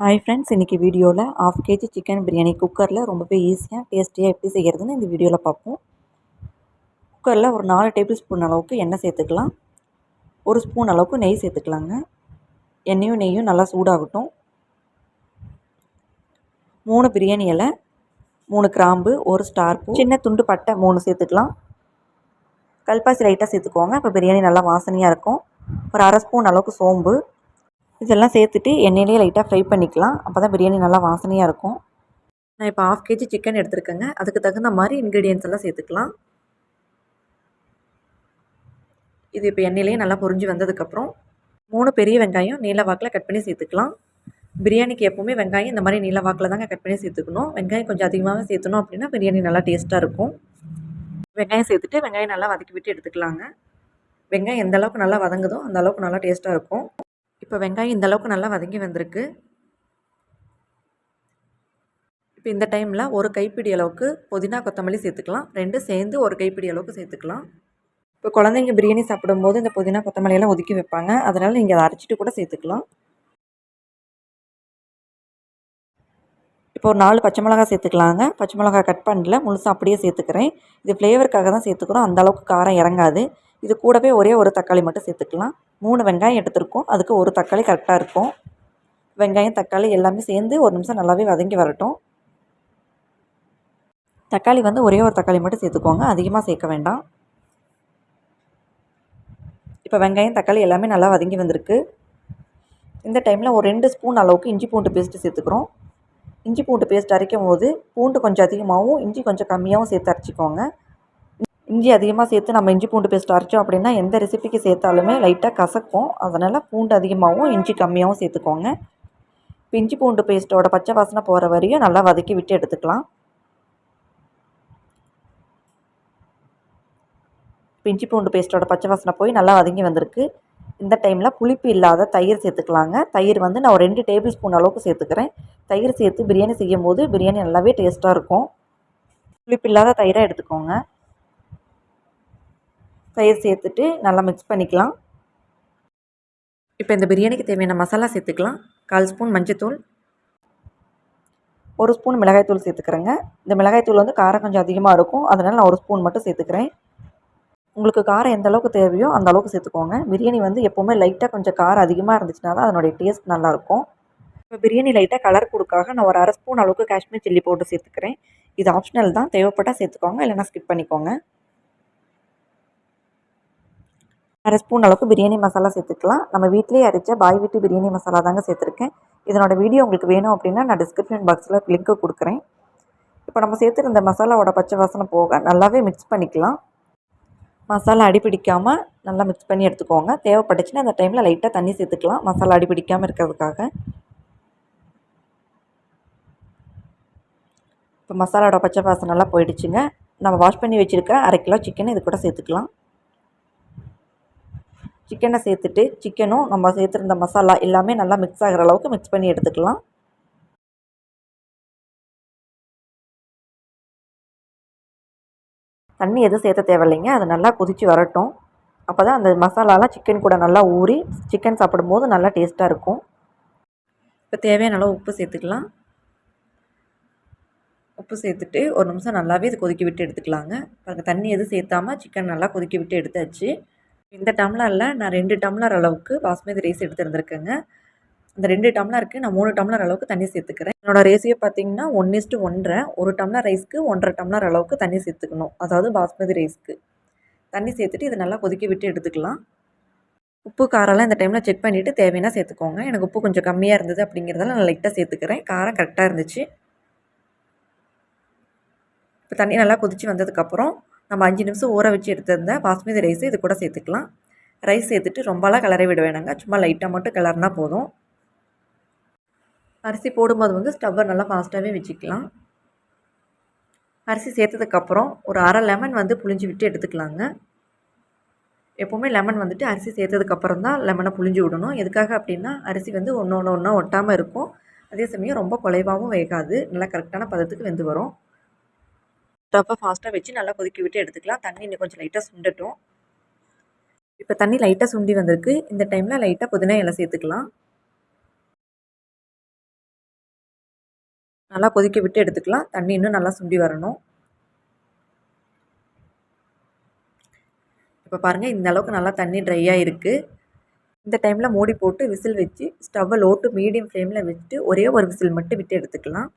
Hi friends இன்றைக்கி வீடியோவில் half KG chicken biryani குக்கரில் ரொம்பவே ஈஸியாக டேஸ்டியாக எப்படி செய்கிறதுன்னு இந்த வீடியோவில் பார்ப்போம். குக்கரில் ஒரு நாலு டேபிள் ஸ்பூன் அளவுக்கு எண்ணெய் சேர்த்துக்கலாம். ஒரு ஸ்பூன் அளவுக்கு நெய் சேர்த்துக்கலாங்க. எண்ணெயும் நெய்யும் நல்லா சூடாகட்டும். மூணு பிரியாணி இலை மூணு கிராம்பு ஒரு ஸ்டார் பூ சின்ன துண்டு பட்டை மூணு சேர்த்துக்கலாம். கல்பாசி லைட்டாக சேர்த்துக்கோங்க. இப்போ பிரியாணி நல்லா வாசனையாக இருக்கும். ஒரு அரை ஸ்பூன் அளவுக்கு சோம்பு இதெல்லாம் சேர்த்துட்டு எண்ணெயிலேயே லைட்டாக ஃப்ரை பண்ணிக்கலாம். அப்போ தான் பிரியாணி நல்லா வாசனையாக இருக்கும். நான் இப்போ ஆஃப் கேஜி சிக்கன் எடுத்துருக்கேங்க. அதுக்கு தகுந்த மாதிரி இன்க்ரீடியன்ஸ் எல்லாம் சேர்த்துக்கலாம். இது இப்போ எண்ணெயிலேயே நல்லா பொரிஞ்சு வந்ததுக்கப்புறம் மூணு பெரிய வெங்காயம் நீல வாக்கில் கட் பண்ணி சேர்த்துக்கலாம். பிரியாணிக்கு எப்போவுமே வெங்காயம் இந்த மாதிரி நீல வாக்கில் தாங்க கட் பண்ணி சேர்த்துக்கணும். வெங்காயம் கொஞ்சம் அதிகமாக சேர்த்தணும் அப்படின்னா பிரியாணி நல்லா டேஸ்ட்டாக இருக்கும். வெங்காயம் சேர்த்துட்டு வெங்காயம் நல்லா வதக்கி விட்டு எடுத்துக்கலாங்க. வெங்காயம் எந்த அளவுக்கு நல்லா வதங்குதோ அந்த அளவுக்கு நல்லா டேஸ்ட்டாக இருக்கும். இப்போ வெங்காயம் இந்த அளவுக்கு நல்லா வதங்கி வந்திருக்கு. இப்போ இந்த டைமில் ஒரு கைப்பிடி அளவுக்கு புதினா கொத்தமல்லி சேர்த்துக்கலாம். ரெண்டு சேர்ந்து ஒரு கைப்பிடி அளவுக்கு சேர்த்துக்கலாம். இப்போ குழந்தைங்க பிரியாணி சாப்பிடும்போது இந்த புதினா கொத்தமல்லியெல்லாம் ஒதுக்கி வைப்பாங்க. அதனால் நீங்கள் அதை அரைச்சிட்டு கூட சேர்த்துக்கலாம். இப்போ ஒரு நாலு பச்சை மிளகா சேர்த்துக்கலாங்க. பச்சை மிளகா கட் பண்ணல முழுசாக அப்படியே சேர்த்துக்கிறேன். இது ஃப்ளேவருக்காக தான் சேர்த்துக்கிறோம். அந்தளவுக்கு காரம் இறங்காது. இது கூடவே ஒரே ஒரு தக்காளி மட்டும் சேர்த்துக்கலாம். மூணு வெங்காயம் எடுத்துருக்கோம். அதுக்கு ஒரு தக்காளி கரெக்டாக இருக்கும். வெங்காயம் தக்காளி எல்லாமே சேர்ந்து ஒரு நிமிஷம் நல்லாவே வதங்கி வரட்டும். தக்காளி வந்து ஒரே ஒரு தக்காளி மட்டும் சேர்த்துக்கோங்க. அதிகமாக சேர்க்க வேண்டாம். இப்போ வெங்காயம் தக்காளி எல்லாமே நல்லா வதங்கி வந்திருக்கு. இந்த டைமில் ஒரு ரெண்டு ஸ்பூன் அளவுக்கு இஞ்சி பூண்டு பேஸ்ட்டு சேர்த்துக்கிறோம். இஞ்சி பூண்டு பேஸ்ட் அரைக்கும் போது பூண்டு கொஞ்சம் அதிகமாகவும் இஞ்சி கொஞ்சம் கம்மியாகவும் சேர்த்து அரைச்சிக்கோங்க. இஞ்சி அதிகமாக சேர்த்து நம்ம இஞ்சி பூண்டு பேஸ்ட் அரைச்சோம் அப்படின்னா எந்த ரெசிபிக்கு சேர்த்தாலுமே லைட்டாக கசக்கும். அதனால் பூண்டு அதிகமாகவும் இஞ்சி கம்மியாகவும் சேர்த்துக்கோங்க. இப்போ இஞ்சி பூண்டு பேஸ்ட்டோட பச்சை வாசனை போகிற வரையும் நல்லா வதக்கி விட்டு எடுத்துக்கலாம். இப்போ இஞ்சி பூண்டு பேஸ்ட்டோட பச்சை வாசனை போய் நல்லா வதங்கி வந்திருக்கு. இந்த டைமில் புளிப்பு இல்லாத தயிர் சேர்த்துக்கலாங்க. தயிர் வந்து நான் ஒரு ரெண்டு டேபிள் ஸ்பூன் அளவுக்கு சேர்த்துக்கிறேன். தயிர் சேர்த்து பிரியாணி செய்யும் போது பிரியாணி நல்லாவே டேஸ்ட்டாக இருக்கும். புளிப்பு இல்லாத தயிராக எடுத்துக்கோங்க. தயிர் சேர்த்துட்டு நல்லா மிக்ஸ் பண்ணிக்கலாம். இப்போ இந்த பிரியாணிக்கு தேவையான மசாலா சேர்த்துக்கலாம். கால் ஸ்பூன் மஞ்சத்தூள். ஒரு ஸ்பூன் மிளகாய்த்தூள் சேர்த்துக்கிறேங்க. இந்த மிளகாய்த்தூள் வந்து காரம் கொஞ்சம் அதிகமாக இருக்கும். அதனால் நான் ஒரு ஸ்பூன் மட்டும் சேர்த்துக்கிறேன். உங்களுக்கு காரம் எந்த அளவுக்கு தேவையோ அந்த அளவுக்கு சேர்த்துக்கோங்க. பிரியாணி வந்து எப்போவுமே லைட்டாக கொஞ்சம் காரம் அதிகமாக இருந்துச்சுன்னா தான் அதனுடைய டேஸ்ட் நல்லாயிருக்கும். இப்போ பிரியாணி லைட்டாக கலர் கொடுக்காக நான் ஒரு அரை ஸ்பூன் அளவுக்கு காஷ்மீர் சில்லி போட்டு சேர்த்துக்கிறேன். இது ஆப்ஷனல் தான். தேவைப்பட்டால் சேர்த்துக்கோங்க. இல்லைனா ஸ்கிப் பண்ணிக்கோங்க. அரை ஸ்பூன் அளவுக்கு பிரியாணி மசாலா சேர்த்துக்கலாம். நம்ம வீட்டிலேயே அரைச்ச பாய் வீட்டு பிரியாணி மசாலா தாங்க சேர்த்துருக்கேன். இதனோட வீடியோ உங்களுக்கு வேணும் அப்படின்னா நான் டிஸ்கிரிப்ஷன் பாக்ஸில் லிங்க்கு கொடுக்குறேன். இப்போ நம்ம சேர்த்துருந்த மசாலாவோட பச்சை வாசனை போக நல்லாவே மிக்ஸ் பண்ணிக்கலாம். மசாலா அடி பிடிக்காமல் நல்லா மிக்ஸ் பண்ணி எடுத்துக்கோங்க. தேவைப்பட்டுச்சுன்னா அந்த டைமில் லைட்டாக தண்ணி சேர்த்துக்கலாம். மசாலா அடி பிடிக்காமல் இருக்கிறதுக்காக. இப்போ மசாலாவோட பச்சை வாசனை நல்லா போயிடுச்சுங்க. நம்ம வாஷ் பண்ணி வச்சுருக்க அரை கிலோ சிக்கன் இது கூட சேர்த்துக்கலாம். சிக்கனை சேர்த்துட்டு சிக்கனும் நம்ம சேர்த்துருந்த மசாலா எல்லாமே நல்லா மிக்ஸ் ஆகிற அளவுக்கு மிக்ஸ் பண்ணி எடுத்துக்கலாம். தண்ணி எதுவும் சேர்த்த தேவையில்லைங்க. அது நல்லா கொதித்து வரட்டும். அப்போ தான் அந்த மசாலாலாம் சிக்கன் கூட நல்லா ஊறி சிக்கன் சாப்பிடும்போது நல்லா டேஸ்ட்டாக இருக்கும். இப்போ தேவையான அளவு உப்பு சேர்த்துக்கலாம். உப்பு சேர்த்துட்டு ஒரு நிமிஷம் நல்லாவே இது கொதிக்க விட்டு எடுத்துக்கலாங்க. பாருங்கள் தண்ணி எதுவும் சேர்த்தாமல் சிக்கன் நல்லா கொதிக்க விட்டு எடுத்தாச்சு. இந்த டம்ளரில் நான் ரெண்டு டம்ளர் அளவுக்கு பாஸ்மதி ரைஸ் எடுத்துருந்துருக்கேங்க அந்த ரெண்டு டம்ளருக்கு நான் மூணு டம்ளர் அளவுக்கு தண்ணி சேர்த்துக்கிறேன். என்னோடய ரேசியோ பார்த்தீங்கன்னா ஒன் இஸ்ட்டு ஒன்றரை. ஒரு டம்ளர் ரைஸ்க்கு ஒன்றரை டம்ளர் அளவுக்கு தண்ணி சேர்த்துக்கணும். அதாவது பாஸ்மதி ரைஸ்க்கு தண்ணி சேர்த்துட்டு இதை நல்லா கொதிக்க விட்டு எடுத்துக்கலாம். உப்பு காரம்லாம் இந்த டைமில் செக் பண்ணிவிட்டு தேவைன்னா சேர்த்துக்கோங்க. எனக்கு உப்பு கொஞ்சம் கம்மியாக இருந்தது அப்படிங்கிறதால நான் லைட்டாக சேர்த்துக்கிறேன். காரம் கரெக்டாக இருந்துச்சு. இப்போ தண்ணி நல்லா கொதித்து வந்ததுக்கப்புறம் நம்ம அஞ்சு நிமிஷம் ஊற வச்சு எடுத்திருந்த பாஸ்மதி ரைஸு இது கூட சேர்த்துக்கலாம். ரைஸ் சேர்த்துட்டு ரொம்பலாம் கிளறி விட வேணாங்க. சும்மா லைட்டாக மட்டும் கிளறினா போதும். அரிசி போடும்போது வந்து ஸ்டவ்வை நல்லா ஃபாஸ்ட்டாகவே வச்சுக்கலாம். அரிசி சேர்த்ததுக்கப்புறம் ஒரு அரை லெமன் வந்து புளிஞ்சு விட்டு எடுத்துக்கலாங்க. எப்போவுமே லெமன் வந்துட்டு அரிசி சேர்த்ததுக்கப்புறம் தான் லெமனை புளிஞ்சு விடணும். எதுக்காக அப்படின்னா அரிசி வந்து ஒன்று ஒன்று ஒன்றா ஒட்டாமல் இருக்கும். அதே சமயம் ரொம்ப குலைவாகவும் வேகாது. நல்லா கரெக்டான பதத்துக்கு வெந்து வரும். ஸ்டவ்வை ஃபாஸ்ட்டாக வச்சு நல்லா கொதிக்க விட்டு எடுத்துக்கலாம். தண்ணி இன்னும் கொஞ்சம் லைட்டாக சுண்டட்டும். இப்போ தண்ணி லைட்டாக சுண்டி வந்திருக்கு. இந்த டைமில் லைட்டாக புதினா இலை சேர்த்துக்கலாம். நல்லா கொதிக்க விட்டு எடுத்துக்கலாம். தண்ணி இன்னும் நல்லா சுண்டி வரணும். இப்போ பாருங்கள் இந்த அளவுக்கு நல்லா தண்ணி ட்ரையாக இருக்குது இந்த டைமில் மூடி போட்டு விசில் வச்சு ஸ்டவ்வை லோ டு மீடியம் ஃப்ளேமில் வச்சுட்டு ஒரே ஒரு விசில் மட்டும் விட்டு எடுத்துக்கலாம்.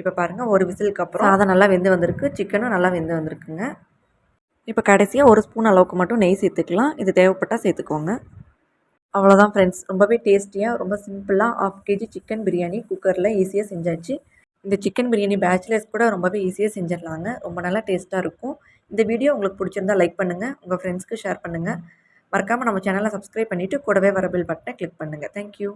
இப்போ பாருங்கள் ஒரு விசிலுக்கு அப்புறம் சாதம் நல்லா வெந்து வந்திருக்கு. சிக்கனும் நல்லா வெந்து வந்திருக்குங்க. இப்போ கடைசியாக ஒரு ஸ்பூன் அளவுக்கு மட்டும் நெய் சேர்த்துக்கலாம். இது தேவைப்பட்டால் சேர்த்துக்கோங்க. அவ்வளோதான் ஃப்ரெண்ட்ஸ் ரொம்பவே டேஸ்டியாக ரொம்ப சிம்பிளாக ஆஃப் கேஜி சிக்கன் பிரியாணி குக்கரில் ஈஸியாக செஞ்சாச்சு. இந்த சிக்கன் பிரியாணி பேச்சுலர்ஸ் கூட ரொம்பவே ஈஸியாக செஞ்சிடலாங்க. ரொம்ப நல்லா டேஸ்ட்டாக இருக்கும். இந்த வீடியோ உங்களுக்கு பிடிச்சிருந்தா லைக் பண்ணுங்கள் உங்கள் ஃப்ரெண்ட்ஸ்க்கு ஷேர் பண்ணுங்கள் மறக்காமல் நம்ம சேனலை சப்ஸ்கிரைப் பண்ணிவிட்டு கூடவே வர பில் பட்டனை கிளிக் பண்ணுங்கள் தேங்க்யூ